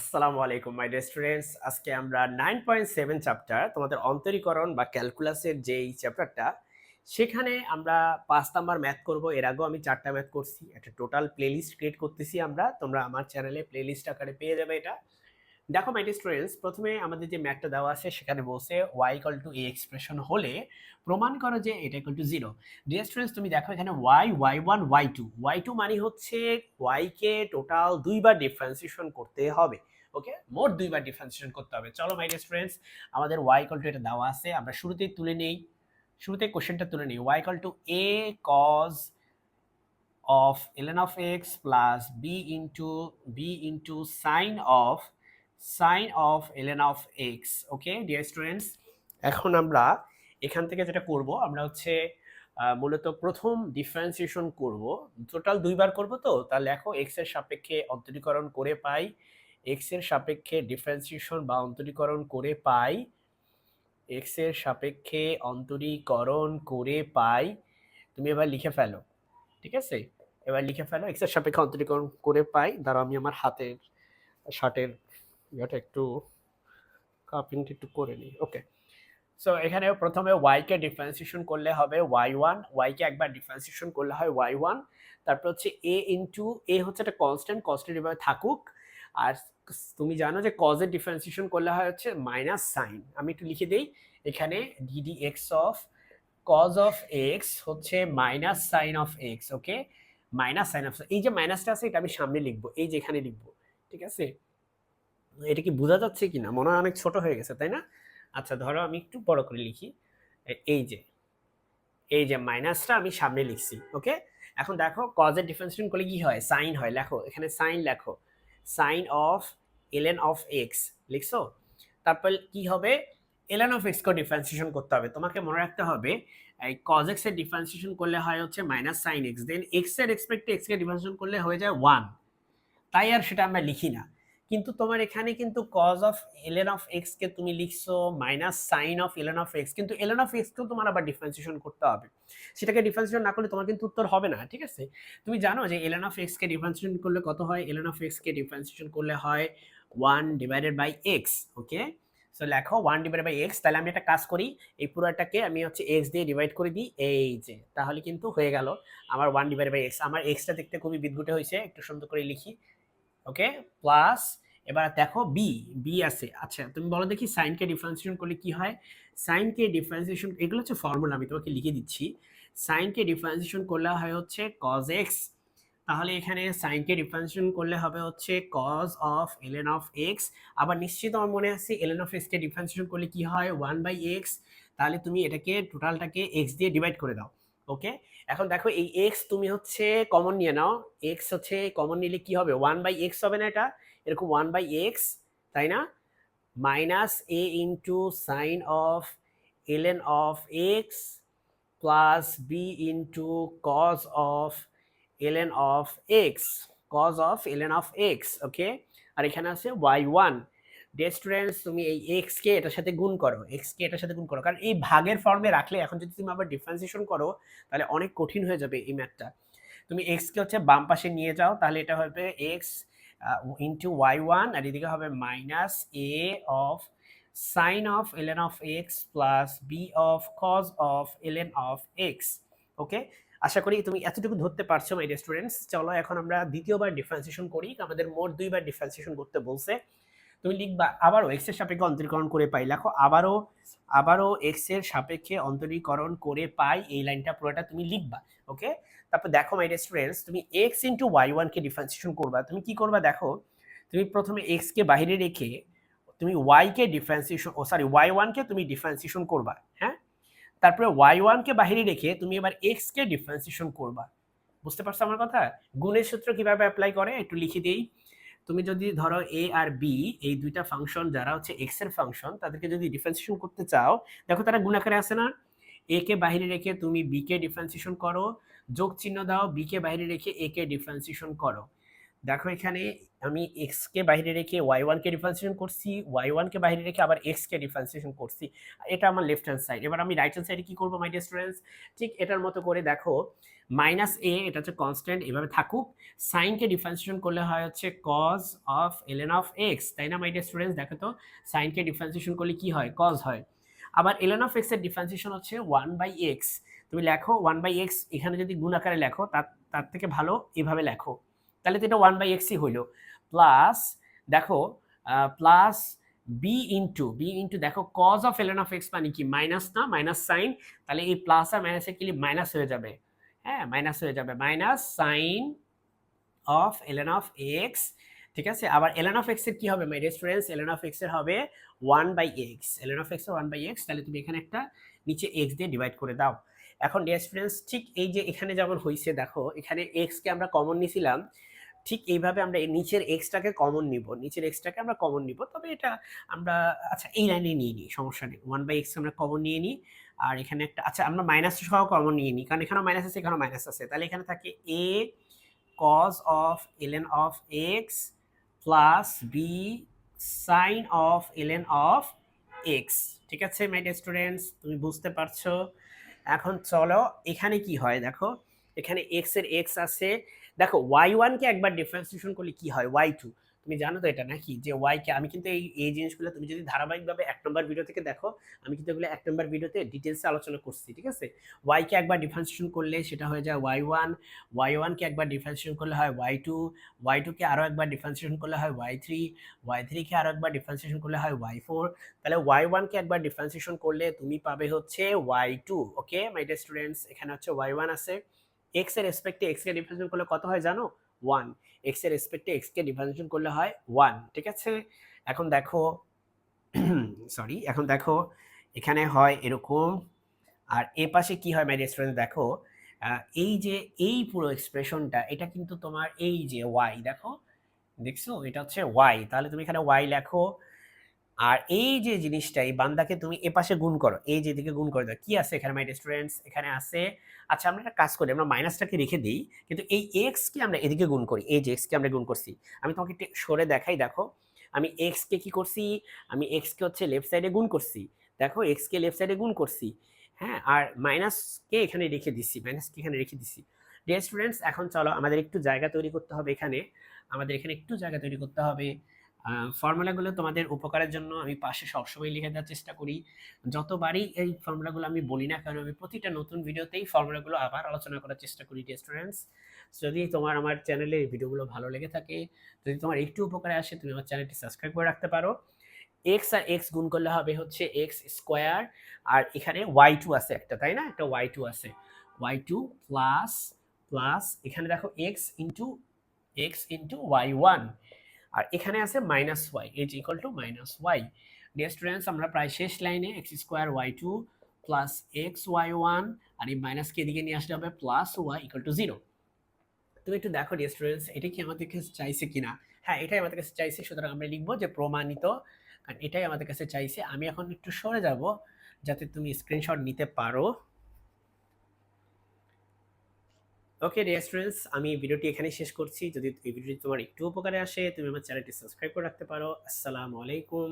আসসালামু আলাইকুম মাই dear students আজকে আমরা নাইন পয়েন্ট সেভেন চ্যাপ্টার তোমাদের অন্তরীকরণ বা ক্যালকুলাসের যেই চ্যাপ্টারটা সেখানে আমরা পাঁচ নাম্বার ম্যাথ করব। এর আগেও আমি চারটা ম্যাথ করছি। একটা টোটাল প্লেলিস্ট ক্রিয়েট করতেছি আমরা। তোমরা আমার চ্যানেলে প্লেলিস্ট আকারে পেয়ে যাবে এটা। দেখো মাই স্টুডেন্টস প্রথমে আমাদের যে ম্যাথটা দেওয়া আছে, সেখানে বলছে y equal to a expression হলে প্রমাণ করো যে এটা equal to zero dear students তুমি দেখো এখানে y y one y two y two মানে হচ্ছে ওয়াইকে টোটাল দুইবার ডিফারেন্সিয়েশন করতে হবে। ওকে? মোট দুইবার ডিফারেন্সিয়েশন করতে হবে। চলো মাই ডিয়ার স্টুডেন্টস আমাদের ওয়াই ইকাল টু এটা দেওয়া আছে। আমরা শুরুতেই তুলে নেই। শুরুতে কোশ্চেনটা তুলে নিই। Y equal to a cos of ln of x plus b into b into sine of sine of ln of x okay dear students এখন আমরা এখান থেকে যেটা করব, আমরা হচ্ছে মূলত প্রথম ডিফারেন্সিয়েশন করব। টোটাল দুইবার করব তো? তাহলে লেখো এক্সের সাপেক্ষে অন্তরীকরণ করে পাই। এক্সের সাপেক্ষে ডিফারেন্সিয়েশন বা অন্তরীকরণ করে পাই। এক্সের সাপেক্ষে অন্তরীকরণ করে পাই। তুমি এবার লিখে ফেলো, ঠিক আছে? এবার লিখে ফেলো এক্সের সাপেক্ষে অন্তরীকরণ করে পাই। ধরো আমি আমার হাতের শার্টের ইয়েটা একটু কাপিংটা একটু করে নিই ওকে সো এখানে প্রথমে y কে ডিফারেন্সিয়েশন করলে হবে ওয়াই ওয়ান ওয়াইকে একবার ডিফারেন্সিয়েশন করলে হয় ওয়াই ওয়ান তারপর হচ্ছে এ ইন্টু এ হচ্ছে একটা কনস্ট্যান্ট কনস্ট্যান্ট এভাবে থাকুক। আর তুমি জানো যে কজের ডিফারেন্সিয়েশন করলে হয় হচ্ছে মাইনাস সাইন আমি একটু লিখে দিই, এখানে d d x of cos of x হচ্ছে minus sine of x okay minus sine of এই যে মাইনাসটা আছে, এটা আমি সামনে লিখব, এই যে এখানে লিখব, ঠিক আছে? এটা কি বোঝা যাচ্ছে কি না মনে হয় অনেক ছোট হয়ে গেছে, তাই না? আচ্ছা ধরো আমি একটু বড় করে লিখি। এই যে এই যে মাইনাসটা আমি সামনে লিখছি ওকে এখন দেখো কজের ডিফারেন্সিয়েশন করলে কি হয়? সাইন হয়, লেখো, এখানে সাইন লেখো। Sine of ln of x লিখছো? তারপর কি হবে? এলএন অফ এক্সকে ডিফারেন্সিয়েশন করতে হবে। তোমাকে মনে রাখতে হবে, এই কজ এক্সের ডিফারেন্সিয়েশন করলে হয় হচ্ছে মাইনাস সাইন এক্স দেন এক্সের এক্সপেক্টে এক্সকে ডিফারেন্সিয়েশন করলে হয়ে যায় ওয়ান তাই আর সেটা আমরা লিখি না। কিন্তু তোমার এখানে কিন্তু cos of ln of x কে তুমি লিখছো minus sine of ln of x কিন্তু এলেন অফ এক্স কেও তোমার আবার ডিফারেন্সিয়েশন করতে হবে। সেটাকে ডিফারেন্সিয়েশন না করলে তোমার কিন্তু উত্তর হবে না, ঠিক আছে? তুমি জানো যে এলেন অফ এক্স কে ডিফারেন্সিয়েশন করলে কত হয়? এলএন অফ এক্স কে ডিফারেন্সিয়েশন করলে হয় one divided by x okay so লেখো ওয়ান ডিভাইডেড বাই এক্স তাহলে আমি একটা কাজ করি, এই পুরোটাকে আমি হচ্ছে এক্স দিয়ে ডিভাইড করে দিই, এই যে, তাহলে কিন্তু হয়ে গেল। আমার ওয়ান ডিভাইড বাই এক্স আমার এক্সটা দেখতে খুবই বিদ্যুটে হয়েছে, একটু সুন্দর করে লিখি। ওকে? প্লাস এবার দেখো বি বি আছে। আচ্ছা তুমি বলো দেখি সাইনকে ডিফারেন্সিয়েশন করলে কি হয়? সাইনকে ডিফারেন্সিয়েশন এগুলো হচ্ছে ফর্মুলা আমি তোমাকে লিখে দিচ্ছি। সাইনকে ডিফারেন্সিয়েশন করলে হয় হচ্ছে কজ এক্স তাহলে এখানে সাইনকে ডিফারেন্সিয়েশন করলে হবে হচ্ছে cos of ln of x আবার নিশ্চিত আমার মনে আছে এলএন অফ এক্সকে ডিফারেন্সিয়েশন করলে কি হয়? ওয়ান বাই এক্স তাহলে তুমি এটাকে টোটালটাকে এক্স দিয়ে ডিভাইড করে দাও। ওকে এখন দেখো এই এক্স তুমি হচ্ছে কমন নিয়ে নাও। এক্স হচ্ছে কমন নিলে কি হবে? ওয়ান বাই এক্স হবে না এটা? এরকম ওয়ান বাই এক্স তাই না? Minus a into sine of ln of x plus b into cos of ln of x cos of ln of x okay আর এখানে আছে ওয়াই ওয়ান ডে স্টুডেন্টস তুমি এই এক্স কে এটার সাথে গুণ করো এক্স কে এটার সাথে গুণ করো। কারণ এই ভাগের ফর্মে রাখলে এখন যদি তুমি আবার ডিফারেন্সিয়েশন করো, তাহলে অনেক কঠিন হয়ে যাবে এই ম্যাথটা তুমি এক্স কে হচ্ছে বাম পাশে নিয়ে যাও, তাহলে এটা হবে এক্স ইন্টু ওয়াই ওয়ান আর এদিকে হবে minus a of sine of ln of x plus b of cos of ln of x okay আশা করি তুমি এতটুকু ধরতে পারছ মাই স্টুডেন্টস চলো, এখন আমরা দ্বিতীয়বার ডিফারেন্সিয়েশন করি, আমাদের মোট দুইবার ডিফারেন্সিয়েশন করতে বলছে। তুমি লিখবা, আবারও এক্সের সাপেক্ষে অন্তরীকরণ করে পাই। লেখো, আবারও আবারও এক্সের সাপেক্ষে অন্তরীকরণ করে পাই এই লাইনটা, পুরোটা তুমি লিখবা, ওকে? তারপর দেখো মাই স্টুডেন্টস তুমি এক্স ইন্টু ওয়াই ওয়ানকে ডিফারেন্সিয়েশন করবা। তুমি কি করবা দেখো, তুমি প্রথমে এক্স কে বাইরে রেখে তুমি ওয়াই কে ডিফারেন্সিয়েশন ও সরি ওয়াই ওয়ানকে তুমি ডিফারেন্সিয়েশন করবা হ্যাঁ? তারপরে ওয়াই ওয়ানকে বাহিরে রেখে তুমি এবার এক্স কে ডিফারেন্সিয়েশন করবা। বুঝতে পারছ আমার কথা? গুণের সূত্র কীভাবে অ্যাপ্লাই করে? একটু লিখে দিই। তুমি যদি ধরো এ আর বি এই দুইটা ফাংশন যারা হচ্ছে এক্সের ফাংশন তাদেরকে যদি ডিফারেন্সিয়েশন করতে চাও, দেখো তারা গুণাকারে আসে না? এ কে বাইরে রেখে তুমি বি কে ডিফারেন্সিয়েশন করো, যোগ চিহ্ন দাও বি কে বাইরে রেখে এ কে ডিফারেন্সিয়েশন করো। দেখো এখানে আমি এক্স কে বাইরে রেখে ওয়াই ওয়ানকে ডিফারেন্সিয়েশন করছি ওয়াই ওয়ানকে বাইরে রেখে আবার এক্স কে ডিফারেন্সিয়েশন করছি। এটা আমার লেফট হ্যান্ড সাইড এবার আমি রাইট হ্যান্ড সাইডে কি করব মাই ডিয়ার স্টুডেন্টস ঠিক এটার মতো করে দেখো মাইনাস এ এটা হচ্ছে কনস্ট্যান্ট এভাবে থাকুক। সাইনকে ডিফারেন্সিয়েশন করলে হয় হচ্ছে cos of ln of x তাই না মাই ডিয়ার স্টুডেন্টস দেখো তো সাইনকে ডিফারেন্সিয়েশন করলে কি হয়? কজ হয়। আবার এলেন অফ এক্সের ডিফারেন্সিয়েশন হচ্ছে ওয়ান বাই এক্স তুমি লেখো ওয়ান বাই এক্স এখানে যদি গুণ আকারে লেখো, তার তার থেকে ভালো এভাবে লেখো। তাহলে তো এটা ওয়ান বাই এক্সই হইল। প্লাস দেখো plus b into b into দেখো cos of ln of x মানে কি? মাইনাস না? মাইনাস সাইন তাহলে এই প্লাস আর মাইনাসে কি মাইনাস হয়ে যাবে। হ্যাঁ মাইনাস হয়ে যাবে। Minus sine of ln of x ঠিক আছে? আবার এলেন অফ এক্সের কি হবে? মাই রেফারেন্স এলেন অফ এক্সের হবে one by x ln of এক্সের ওয়ান বাই এক্স তাহলে তুমি এখানে একটা নিচে এক্স দিয়ে ডিভাইড করে দাও। এখন ডিয়ার স্টুডেন্টস ঠিক এই যে এখানে যেমন হয়েছে দেখো, এখানে এক্সকে আমরা কমন নিয়েছিলাম ঠিক এইভাবে আমরা নিচের এক্সটাকে কমন নিব। নিচের এক্সটাকে আমরা কমন নিব। তবে এটা আমরা আচ্ছা এই লাইনে নিয়ে নিই, সমস্যা নেই। ওয়ান বাই এক্স আমরা কমন নিয়ে নিই। আর এখানে একটা আচ্ছা আমরা মাইনাস সহ কমন নিয়ে নিই। কারণ এখানেও মাইনাস আছে, এখানেও মাইনাস আছে। তাহলে এখানে থাকে a cos of ln of x plus b sine of ln of x ঠিক আছে মাই স্টুডেন্টস তুমি বুঝতে পারছ? এখন চলো, এখানে কি হয়? দেখো এখানে এক্সের এক্স আছে। দেখো ওয়াই ওয়ানকে একবার ডিফারেন্সিয়েশন করলে কি হয়? ওয়াই টু তুমি জানো তো এটা নাকি? যে ওয়াইকে আমি কিন্তু এই এই জিনিসগুলো তুমি যদি ধারাবাহিকভাবে এক নম্বর ভিডিও থেকে দেখো, আমি কিন্তু এগুলো এক নম্বর ভিডিওতে ডিটেলসে আলোচনা করছি, ঠিক আছে? ওয়াইকে একবার ডিফারেন্সিয়েশন করলে সেটা হয়ে যায় ওয়াই ওয়ান ওয়াই ওয়ানকে একবার ডিফারেন্সিয়েশন করলে হয় ওয়াই টু ওয়াই টুকে আরও একবার ডিফারেন্সিয়েশন করলে হয় ওয়াই থ্রি ওয়াই থ্রিকে আরও একবার ডিফারেন্সিয়েশন করলে হয় ওয়াই ফোর তাহলে ওয়াই ওয়ানকে একবার ডিফারেন্সিয়েশন করলে তুমি পাবে হচ্ছে y two okay my students এখানে হচ্ছে ওয়াই ওয়ান আছে। এক্সের রেসপেক্টে এক্স কে ডিফারেন্সিয়েশন করলে কত হয় জানো? ওয়ান এক্সের রেসপেক্টে এক্স কে ডিফারেন্সিয়েশন করলে হয় ওয়ান ঠিক আছে? এখন দেখো সরি এখন দেখো, এখানে হয় এরকম, আর এ পাশে কি হয় মাই রেস্টুরেন্ট দেখো এই যে, এই পুরো এক্সপ্রেশনটা এটা কিন্তু তোমার এই যে ওয়াই দেখো? দেখছ? এটা হচ্ছে ওয়াই তাহলে তুমি এখানে ওয়াই লেখো আর এই যে জিনিসটা, এই বান্দাকে তুমি এ পাশে গুণ করো, এই যে দিকে গুণ করে দাও, কি আছে এখানে মাই স্টুডেন্টস এখানে আছে আচ্ছা আমরা একটা কাজ করি, আমরা মাইনাসটাকে রেখে দিই, কিন্তু এই এক্স কে আমরা এদিকে গুণ করি, এই যে এক্স কে আমরা গুণ করছি। আমি তোমাকে সরে দেখাই, দেখো, আমি এক্স কে করছি? আমি এক্স কে হচ্ছে লেফট সাইডে গুণ করছি। দেখো এক্স কে লেফট সাইডে গুণ করছি। হ্যাঁ আর মাইনাস কে এখানে রেখে দিচ্ছি মাইনাস কে এখানে রেখে দিছি। ডিয়ার স্টুডেন্টস এখন চলো, আমাদের একটু জায়গা তৈরি করতে হবে এখানে। আমাদের এখানে একটু জায়গা তৈরি করতে হবে। ফর্মুলাগুলো তোমাদের উপকারের জন্য আমি পাশে সবসময় লিখে দেওয়ার চেষ্টা করি। যতবারই এই ফর্মুলাগুলো আমি বলি না কারণ আমি প্রতিটা নতুন ভিডিওতেই ফর্মুলাগুলো আবার আলোচনা করার চেষ্টা করি স্টুডেন্টস যদি তোমার আমার চ্যানেলে এই ভিডিওগুলো ভালো লেগে থাকে, যদি তোমার একটু উপকারে আসে, তুমি আমার চ্যানেলটি সাবস্ক্রাইব করে রাখতে পারো। এক্স আর এক্স গুণ করলে হবে হচ্ছে এক্স স্কোয়ার আর এখানে ওয়াই টু আছে একটা, তাই না? একটা ওয়াই টু আছে। ওয়াই টু প্লাস প্লাস এখানে দেখো x into x into y one আর এখানে আছে minus y is equal to minus y dear students আমরা প্রায় শেষ লাইনে x square y two plus x y one আর এই মাইনাসকে এদিকে নিয়ে আসতে হবে plus y equal to zero তুমি একটু দেখো ডিয়ার স্টুডেন্টস এটা কি আমাদের কাছে চাইছে কিনা? হ্যাঁ এটাই আমাদের কাছে চাইছে, সুতরাং আমরা লিখব যে প্রমাণিত, কারণ এটাই আমাদের কাছে চাইছে। আমি এখন একটু সরে যাব, যাতে তুমি স্ক্রিনশট নিতে পারো। ওকে ডিয়ার স্টুডেন্টস আমি ভিডিওটি এখানেই শেষ করছি। যদি এই ভিডিওটি তোমার একটু উপকারে আসে, তুমি আমার চ্যানেলটি সাবস্ক্রাইব করে রাখতে পারো। আসসালামু আলাইকুম।